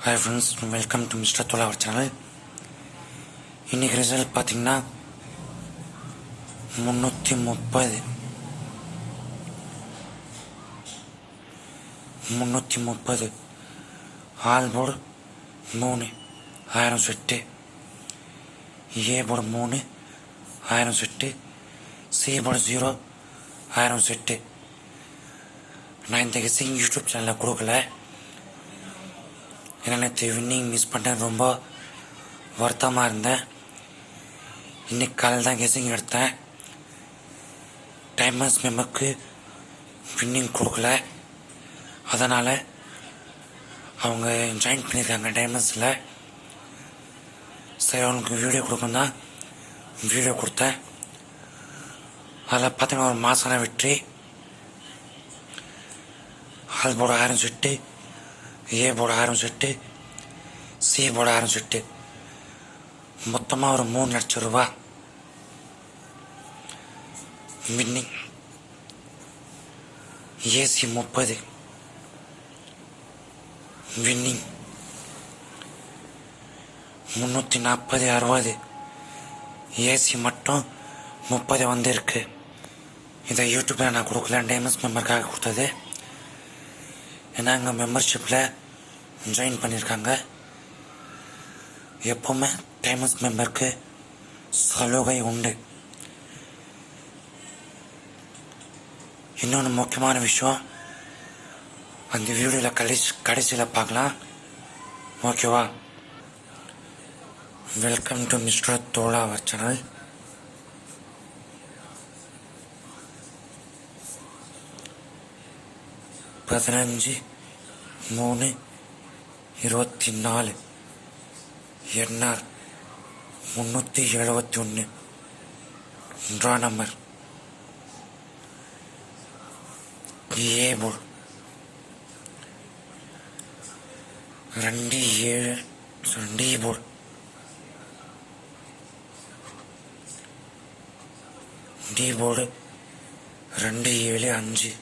Hi friends welcome to mister Dhola our channel இன்றைக்கி result பார்த்தீங்கன்னா முந்நூற்றி முப்பது முந்நூற்றி முப்பது ஆல் போர்டு மூணு ஆயிரம் செட்டு ஏ போர்டு மூணு ஆயிரம் செட்டு சி போர்டு ஜீரோ ஆயிரம் செட்டு நான் இந்த கெஸிங் யூடியூப் சேனலில் கொடுக்கல ஏன்னா நேற்று வின்னிங் மிஸ் பண்ணிட்டேன் ரொம்ப வருத்தமாக இருந்தேன். இன்னைக்கு காலையில் தான் கெஸிங் எடுத்தேன். டைமர்ஸ் மெம்பருக்கு வின்னிங் கொடுக்கல. அதனால் அவங்க ஜாயின் பண்ணியிருக்காங்க டைமண்ட்ஸில் சரி அவனுக்கு வீடியோ கொடுக்கணும் வீடியோ கொடுத்தேன். அதில் பார்த்தீங்கன்னா ஒரு மாதம் வெற்றி. அது போட ஆரம்பிச்சுட்டு ஏ போட ஆரம்பிச்சுட்டு சி போட ஆரம்பிச்சுட்டு மொத்தமாக ஒரு மூணு லட்சம் ரூபா. வின்னிங் ஏசி முப்பது. வின்னிங் முந்நூற்றி நாற்பது அறுபது. ஏசி மட்டும் முப்பது வந்திருக்கு. இதை யூடியூப்பில் நான் கொடுக்கல டேமஸ் மெம்பருக்காக கொடுத்தது. ஏன்னா எங்கள் மெம்பர்ஷிப்பில் ஜாயின் பண்ணியிருக்காங்க எப்போவுமே டைமஸ் மெம்பருக்கு சலுகை உண்டு. இன்னொன்று முக்கியமான விஷயம் அந்த வீடியோவில் கடைசி கடைசியில் பார்க்கலாம். ஓகேவா welcome to mister Dhola our channel பதினஞ்சு மூணு இருபத்தி நாலு என்ஆர் முந்நூற்றி எழுபத்தி ஒன்று ஒன்றாம் நம்பர். ஏ ரெண்டு ஏழு. ரெண்டு ஏ டி போர்டு ரெண்டு ஏழு அஞ்சு.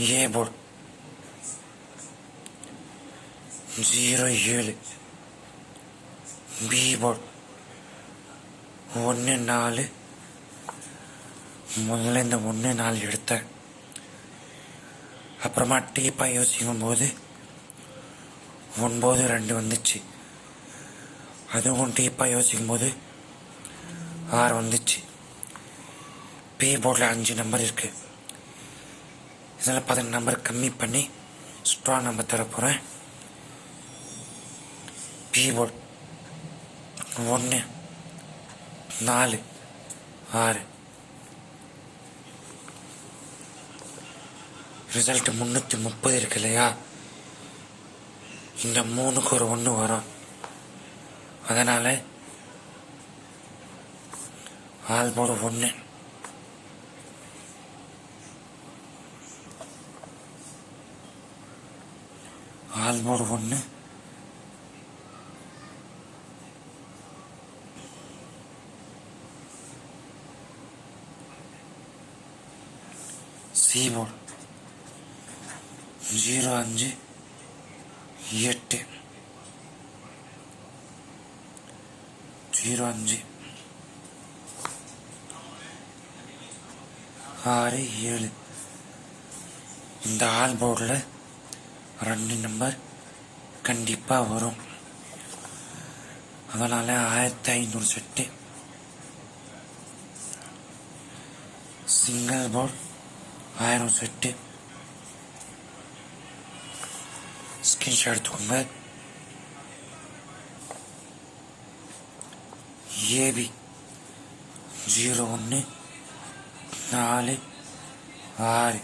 ஏ போர்டு ஜீரோ ஏழு பி ஒன்று நாலு. முதல்ல இந்த ஒன்று நாலு எடுத்தேன். அப்புறமா டீப்பாக யோசிக்கும் போது ஒன்பது ரெண்டு வந்துச்சு. அதுவும் டீப்பாக யோசிக்கும் போது ஆறு வந்துச்சு. பி போர்டில் அஞ்சு நம்பர் இருக்குது இதில் பதினெட்டு நம்பர் கம்மி பண்ணி ஸ்ட்ராங் நம்பர் தர போகிறேன் கீபோர்ட் ஒன்று நாலு ஆறு ரிசல்ட் முந்நூற்றி முப்பது இருக்கு இல்லையா இந்த மூணுக்கு ஒரு ஒன்று வரும் அதனால் ஆள் போட ஒன்று ஆள் போட ஒன்று சி போர்டு ஜீரோ அஞ்சு எட்டு. ஜீரோ அஞ்சு ஆறு ஏழு. இந்த ஆல் போர்டில் ரெண்டு நம்பர் கண்டிப்பாக வரும். அதனால் ஆயிரத்தி ஐநூறு செட்டு. Single board. ஆயிரம் செட்டு ஸ்கிரீன்ஷாட் எடுத்துக்கோங்க ஏபி ஜீரோ ஒன்று நாலு ஆறு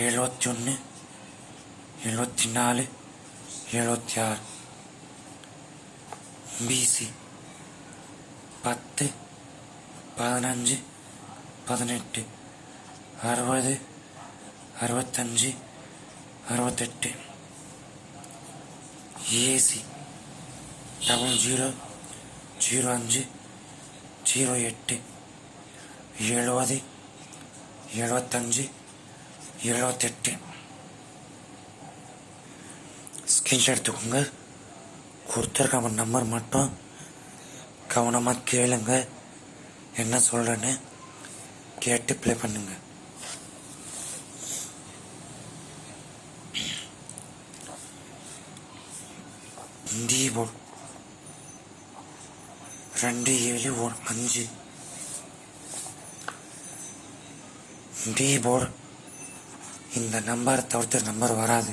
எழுபத்தி ஒன்று எழுபத்தி நாலு எழுபத்தி ஆறு பிசி பத்து பதினஞ்சு பதினெட்டு அறுபது அறுபத்தஞ்சு அறுபத்தெட்டு. A C double zero zero அஞ்சு ஜீரோ எட்டு. எழுபது எழுபத்தஞ்சு எழுபத்தெட்டு. ஸ்கிரீன்ஷாட் எடுத்துக்கோங்க. கொடுத்துருக்க நம்பர் மட்டும் கவனமாக கேளுங்க. என்ன சொல்கிறேன்னு கேட்டு ப்ளே பண்ணுங்கள் இந்தி போர்டு ரெண்டு ஏழு ஒ- அஞ்சு டி போர்டு இந்த நம்பர் தவிர்த்து நம்பர் வராது.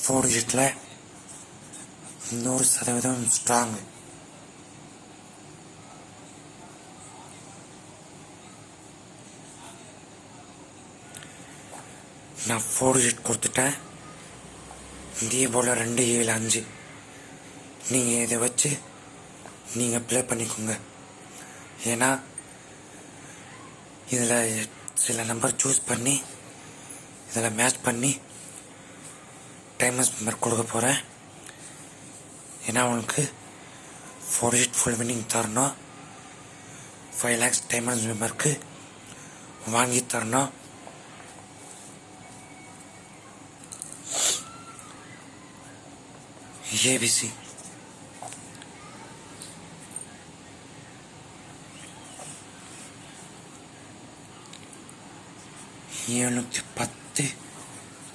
ஃபோர் டிஜிட்டில் நூறு சதவீதம் ஸ்ட்ராங் நான் ஃபோர் டிஜிட் கொடுத்துட்டேன். இதே போர்டில் ரெண்டு ஏழு அஞ்சு. நீங்கள் இதை வச்சு நீங்கள் ப்ளே பண்ணிக்கோங்க. ஏன்னா இதில் சில நம்பர் சூஸ் பண்ணி இதில் மேட்ச் பண்ணி டைமர்ஸ் மெம்பர் கொடுக்க போகிறேன் ஏன்னா அவனுக்கு ஃபோர் டிஜிட் ஃபுல் வின்னிங் தரணும். ஃபைவ் லேக்ஸ் டைமண்ட்ஸ் மெம்பருக்கு வாங்கி தரணும். ஏபிசி எழுநூற்றி பத்து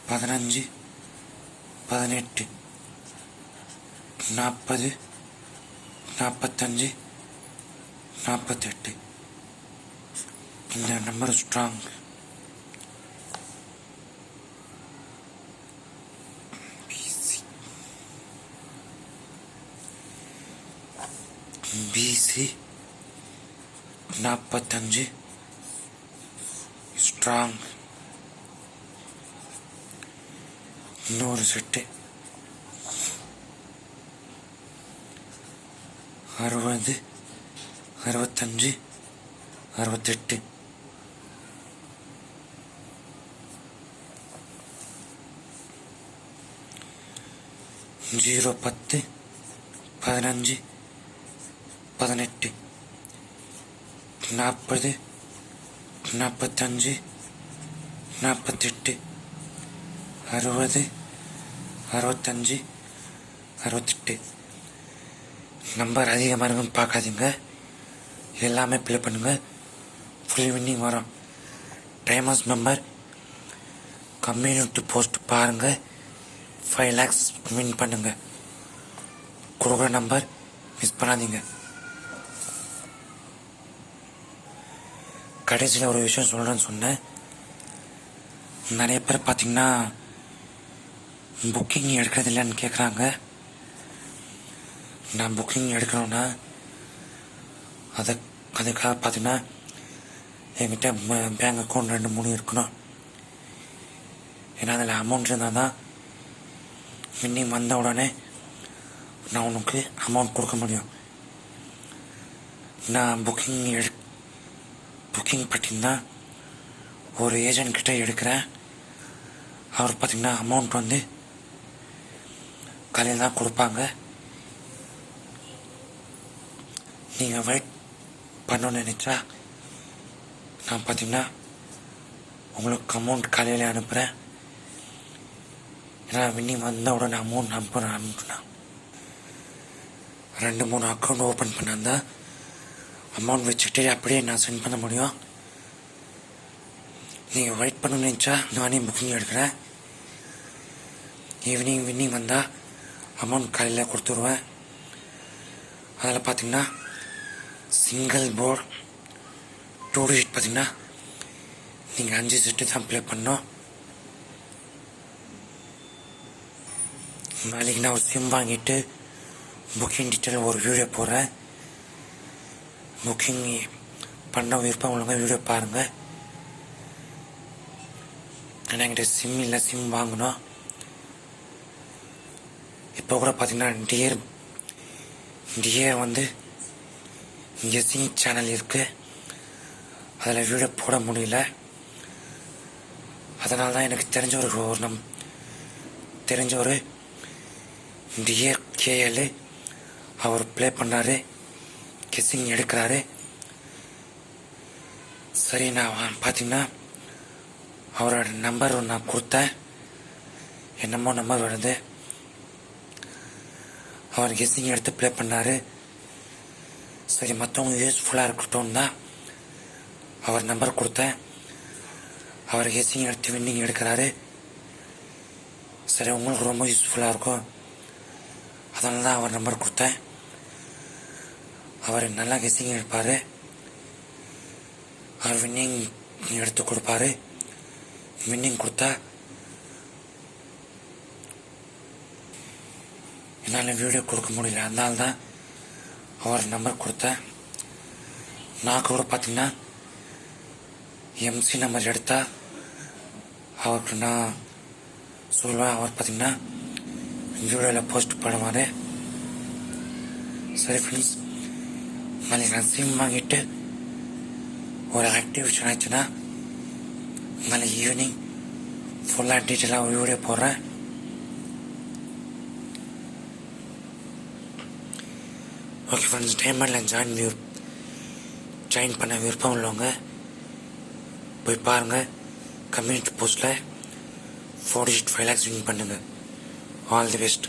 பதினஞ்சு பதினெட்டு நாற்பது நாற்பத்தஞ்சு நாற்பத்தெட்டு. இந்த நம்பர் ஸ்ட்ராங் பிசி நாற்பத்தஞ்சு. ஸ்ட்ராங் இன்னொரு செட்டு. அறுபது அறுபத்தஞ்சு அறுபத்தெட்டு. ஜீரோ பத்து பதினஞ்சு பதினெட்டு. நாற்பது நாற்பத்தஞ்சு நாற்பத்தெட்டு. அறுபது அறுபத்தஞ்சு அறுபத்தெட்டு நம்பர் அதிகமாக இருக்குன்னு பார்க்காதீங்க. எல்லாமே ப்ளே பண்ணுங்க. ஃபுல் வின்னிங் வரும். டைமஸ் மெம்பர் கம்யூனிட்டி போஸ்ட் பாருங்கள் ஃபைவ் லேக்ஸ் வின் பண்ணுங்க. கொடுக்குற நம்பர் மிஸ் பண்ணாதீங்க. கடைசியில் ஒரு விஷயம் சொல்கிறேன்னு சொன்னேன். நிறைய பேர் பார்த்தீங்கன்னா புக்கிங் எடுக்கிறது இல்லைன்னு கேட்குறாங்க நான் புக்கிங் எடுக்கணும்னா அதை அதுக்காக பார்த்தீங்கன்னா என்கிட்ட பேங்க் அக்கௌண்ட் ரெண்டு மூணு இருக்கணும். ஏன்னா அதில் அமௌண்ட் இருந்தால் தான் வின்னிங் வந்த உடனே நான் உனக்கு அமௌண்ட் கொடுக்க முடியும். நான் புக்கிங் எடு புக்கிங் பார்த்தீங்கன்னா ஒரு ஏஜென்ட் கிட்டே எடுக்கிறேன். அவர் பார்த்தீங்கன்னா அமௌண்ட் வந்து காலையில் தான் கொடுப்பாங்க. நீங்கள் வெயிட் பண்ணணும்னு நினச்சா நான் பார்த்தீங்கன்னா உங்களுக்கு அமௌண்ட் காலையில் அனுப்புகிறேன் ஏன்னா வின்னிங் வந்த உடனே அமௌண்ட் அனுப்புகிறேன் அனுப்புனா. ரெண்டு மூணு அக்கௌண்ட் ஓப்பன் பண்ணாந்தா அமௌண்ட் வச்சுட்டு அப்படியே நான் சென்ட் பண்ண முடியும். நீங்கள் வெயிட் பண்ணணும்னு நினச்சா நானே புக்கிங் எடுக்கிறேன். ஈவினிங் வின்னிங் வந்தால் அமௌண்ட் காலையில் கொடுத்துருவேன் அதில் பார்த்தீங்கன்னா சிங்கிள் போர்டு டூ டிஜிட் பார்த்தீங்கன்னா நீங்கள் அஞ்சு செட்டு தான் ப்ளே பண்ணோம் நாளைக்கு நான் ஒரு சிம் வாங்கிட்டு புக்கிங் டீட்டெயில் ஒரு வீடியோ போடுறேன். புக்கிங் பண்ண விருப்பம் உள்ளவங்க வீடியோ பாருங்கள் ஆனால் என்கிட்ட சிம் இல்லை சிம் வாங்கணும். இப்போ கூட பார்த்தீங்கன்னா டியர் டியர் வந்து கெஸ்ஸிங் சேனல் இருக்குது அதில் வீடியோ போட முடியல. அதனால தான் எனக்கு தெரிஞ்ச ஒரு ஒரு நம் தெரிஞ்ச ஒரு டியர் கேஎல் அவர் ப்ளே பண்ணார். கெஸ்ஸிங் எடுக்கிறாரு. சரி நான் பார்த்தீங்கன்னா அவரோட நம்பர் நான் கொடுத்தேன். என்னமோ நம்பர் வருது. அவர் கெஸ்ஸிங் எடுத்து ப்ளே பண்ணாரு. சரி மற்றவங்க யூஸ்ஃபுல்லாக இருக்கட்டும் தான் அவர் நம்பர் கொடுத்தேன். அவர் கெஸ்ஸிங் எடுத்து வின்னிங் எடுக்கிறாரு. சரி உங்களுக்கு ரொம்ப யூஸ்ஃபுல்லாக இருக்கும். அதனால தான் அவர் நம்பர் கொடுத்தேன். அவர் நல்லா கெஸ்ஸிங் எடுப்பார். அவர் வின்னிங் எடுத்து கொடுப்பாரு. வின்னிங் கொடுத்தா என்னால் வீடியோ கொடுக்க முடியல. அதனால தான் அவர் நம்பர் கொடுத்தேன் நான் கூட பார்த்தீங்கன்னா எம்சி நம்பர் எடுத்தா அவருக்கு நான் சொல்லுவேன். அவர் பார்த்தீங்கன்னா வீடியோவில் போஸ்ட் பண்ணுவார் சரி ஃப்ரெண்ட்ஸ் நாளைக்கு நான் சிம் வாங்கிட்டு ஒரு ஆக்டிவேஷன் ஆச்சுன்னா நாளைக்கு ஈவினிங் ஃபுல்லாக டீட்டெயிலாக ஒரு வீடியோ போடுறேன். ஓகே ஃப்ரெண்ட்ஸ் டைமண்டில் ஜாயின் வியூ ஜாயின் பண்ண விருப்பம் உள்ளவங்க போய் பாருங்கள் கம்யூனிட்டி போஸ்ட்டில் four digit five lakhs win பண்ணுங்கள் ஆல் தி பெஸ்ட்